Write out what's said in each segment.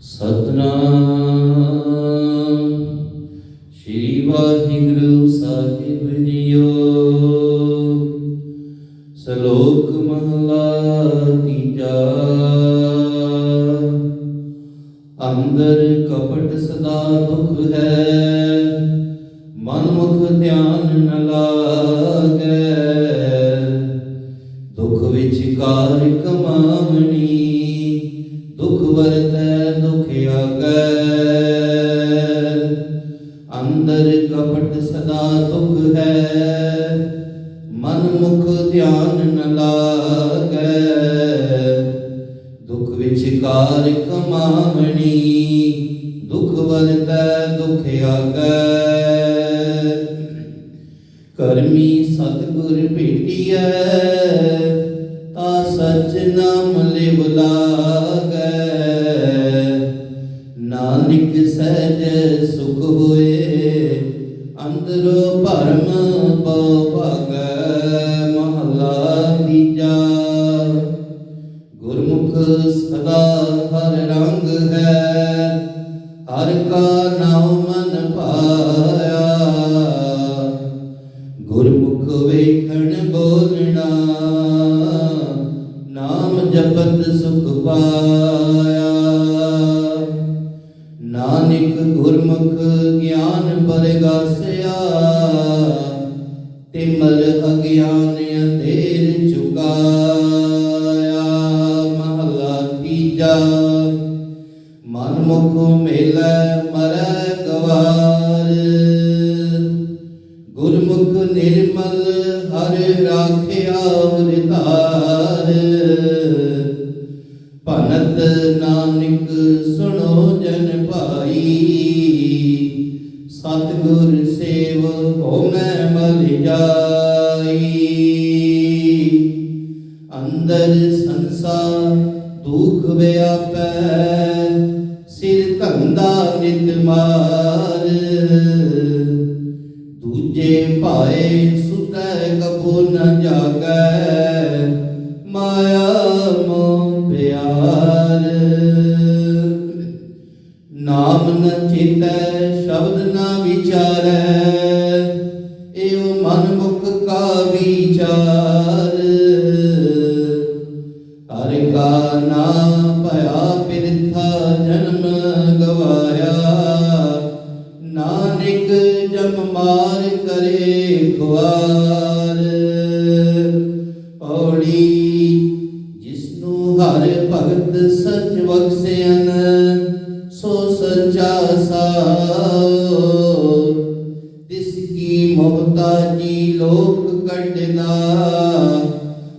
ਸਤਨਾਮ ਸ਼੍ਰੀ ਵਾਹਿਗੁਰੂ ਸਾਹਿਬ ਜੀਓ। ਸ਼ਲੋਕ ਮਹਲਾ ਤੀਜਾ। ਅੰਦਰ ਕਪਟ ਸਦਾ ਦੁਖ ਹੈ ਮਨ ਮੁਖ ਧਿਆਨ ਅੰਦਰ ਕਪਟ ਸਦਾ ਦੁਖ ਹੈ ਮਨ ਮੁਖ ਧਿਆਨ ਨ ਲਾਗੈ। ਦੁਖ ਵਿੱਚ ਕਾਰ ਕਮਾਵਣੀ, ਦੁਖ ਵਰਤੈ ਦੁਖ ਆਗੈ। ਕਰਮੀ ਸਤਿਗੁਰ ਭੇਟੀਐ, ਤਾ ਸਚ ਨਾਮ ਲਿਵ ਲਾਗੈ। ਸਹਿਜ ਸੁਖ ਹੋਏ, ਅੰਦਰੋਂ ਭਰਮ ਪਉ ਭਾਗੈ, ਮਹਲਾ ਤੀਜਾ। ਗੁਰਮੁਖ ਸਦਾ ਹਰ ਰੰਗ ਹੈ, ਹਰ ਕਾ ਨਾਮ ਮਨ ਪਾਇਆ ਗੁਰਮੁਖ ਵੇਖਣ ਬੋਲਣਾ, ਨਾਮ ਜਪਤ ਸੁਖ ਨਾਨਕ ਗੁਰਮੁਖ ਗਿਆਨ ਪਰਗਾਸਿਆ, ਤਿਮਰ ਅਗਿਆਨ ਅੰਧੇਰ ਚੁਕਾਇਆ। ਮਹਲਾ ਤੀਜਾ, ਮਨ ਮੁਖ ਮੇਲੇ ਮਰੈ ਗਵਾਰ ਗੁਰਮੁਖ ਨਿਰਮਲ ਹਰਿ ਰਾਖਿਆ ਵਿਤਾਰ ਭਨਤ ਨਾਨਕ ਸੁਣੋ ਸੇਵ, ਹੋਮੈ ਮਲ ਜਾਈ। ਅੰਦਰ ਸੰਸਾਰ ਦੁਖ ਵਿਆਪੈ, ਸਿਰ ਧੰਦਾ ਨਿਤ ਮਾਰ। ਦੂਜੇ ਭਾਏ ਸੁਤੈ ਕਬੂ ਨ ਜਾਗੈ ਨਾਮ ਨ ਚਿਤੈ, ਸ਼ਬਦ ਨਾ ਵਿਚਾਰੈ ਏਉ ਮਨ ਮੁਖ ਕਾ ਵਿਚਾਰ। ਹਰ ਕਾ ਨਾਮ ਭਇਆ ਪਿਰਥਾ ਜਨਮ ਗਵਾਇਆ, ਨਾਨਕ ਜਮ ਮਾਰ ਕਰੇ ਖੁਆਰ। ਔੜੀ ਜਿਸਨੂੰ ਹਰ ਭਗਤ ਸਚ ਬਖਸ਼ਿਆ ਕੀ ਮੁਹਤਾਜੀ ਲੋਕ ਕੱਢਦਾ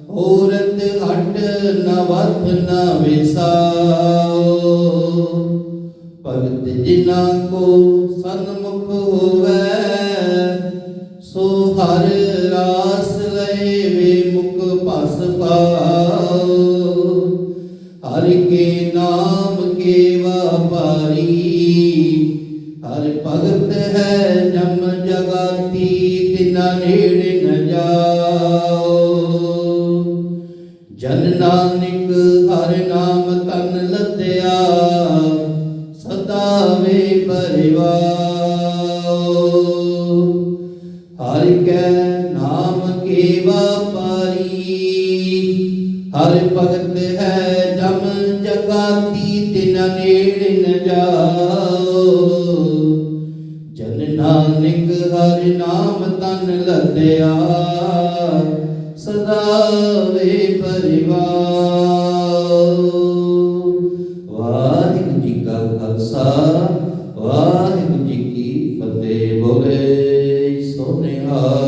ਔਰਤ ਹਟ ਨਵਤ ਨ ਵਿਸਾਓ। ਭਗਤ ਜਿਨਾ ਕੋ ਸਨਮੁਖ ਹੋਵੇ, ਸੋ ਹਰ ਰਾਸ ਲਏ ਵੇ ਮੁਖ ਭਸ ਪਾਓ। ਹਰ ਕੇ ਨਾਮ ਕੇ ਜਨ ਨਾਨਕ ਹਰ ਨਾਮ ਤਨ ਲੱਦਿਆ, ਸਦਾ ਵੇ ਪਰਿਵਾਰ। ਹਰ ਕੈ ਨਾਮ ਕੇ ਵਾਪਾਰੀ ਹਰ ਭਗਤ ਹੈ ਜਮ ਜਗਾਤੀ, ਤਿਨ ਨੇੜ ਨ ਜਾਓ ਨਾਨਕ ਹਰ ਨਾਮ ਤਨ ਲੱਦਿਆ, ਸਦਾ ਵੇ ਪਰਿਵਾਰ। ਵਾਹਿਗੁਰੂ ਜੀ ਕਾ ਖਾਲਸਾ, ਵਾਹਿਗੁਰੂ ਜੀ ਕੀ ਫਤਿਹ। ਬੋਲੇ ਸੋਨਿਹਾ